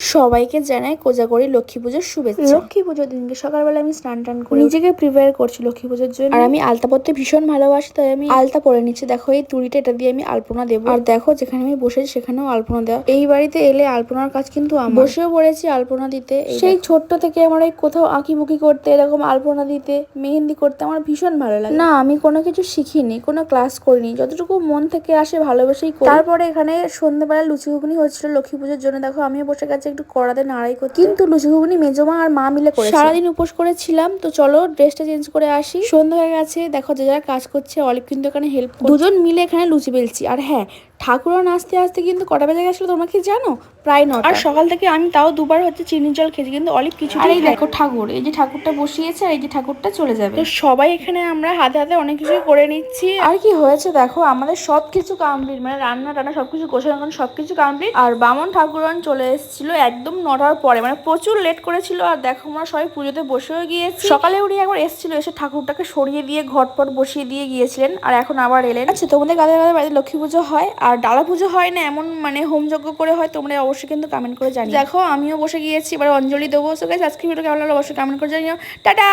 সবাইকে জানাই কোজাগরি লক্ষ্মী পুজোর শুভেচ্ছা। লক্ষ্মী পুজোর দিনকে সকালবেলা আমি স্নান টান করে নিজেকে প্রিপেয়ার করছি লক্ষ্মী পুজোর জন্য। আর আমি আলতা পরতে ভীষণ ভালোবাসি তাই আমি আলতা পরে নিচ্ছি। দেখো এই তুড়িটা এটা দিয়ে আমি আলপনা দেবো। আর দেখো যেখানে আমি বসেছি সেখানেও আলপনা দেওয়া। এই বাড়িতে এলে আলপনার কাজ কিন্তু আমার। বসেও পড়েছি আলপনা দিতে। সেই ছোট্ট থেকে আমার এই কোথাও আঁকি বুকি করতে এরকম আলপনা দিতে মেহেন্দি করতে আমার ভীষণ ভালো লাগে। না আমি কোনো কিছু শিখিনি কোনো ক্লাস করিনি। যতটুকু মন থেকে আসে ভালোবেসেই করি। তারপরে এখানে সন্ধ্যেবেলা লুচি ঘুগনি হচ্ছিল লক্ষ্মী পুজোর জন্য। দেখো আমিও বসে গেছি একটু কড়াতে নাড়াই করতে কিন্তু লুচি ঘুগনি মেজমা আর মা মিলে করে সারাদিন উপোস করেছিলাম তো চলো ড্রেসটা চেঞ্জ করে আসি। সন্ধ্যা হয়ে গেছে দেখো যে যারা কাজ করছে অলিভ কিন্তু এখানে হেল্প দুজন মিলে এখানে লুচি বেলছি। আর হ্যাঁ ঠাকুরও নাচতে আসতে কিন্তু কটা বেজে গেছিল তোমরা কি জানো? প্রায় নয় আর সকাল থেকে আমি তাও দুবার হচ্ছে চিনির জল খেয়েছি কিন্তু অলিভ কিছু আর এই দেখো ঠাকুর এই যে ঠাকুরটা বসিয়েছে আর এই যে ঠাকুরটা চলে যাবে। তো সবাই এখানে আমরা হাতে হাতে অনেক কিছু করে নিচ্ছি। আর কি হয়েছে দেখো আমাদের সব কিছু কমপ্লিট মানে রান্না টান্না সবকিছু গাছানো সবকিছু কমপ্লিট আর বামন ঠাকুরন চলে এসেছিল একদম নটার পরে মানে প্রচুর লেট করেছিল আর দেখো আমরা সবাই পুজোতে বসেও গিয়েছি। সকালে উনি একবার এসেছিল, এসে ঠাকুরটাকে সরিয়ে দিয়ে ঘটপট বসিয়ে দিয়ে গিয়েছিলেন আর এখন আবার এলেন। আচ্ছা তোমাদের কাদের কাদের বাড়িতে লক্ষ্মী পুজো হয়? আর ডালা পুজো হয় না এমন মানে হোমযজ্ঞ করে হয়? তোমরা অবশ্যই কিন্তু কমেন্ট করে জানি দেখো, আমিও বসে গিয়েছি, এবার অঞ্জলি দেবো, সো গাইস আজকে ভিডিও কেমন লাগল অবশ্যই কমেন্ট করে জানিও। টাটা!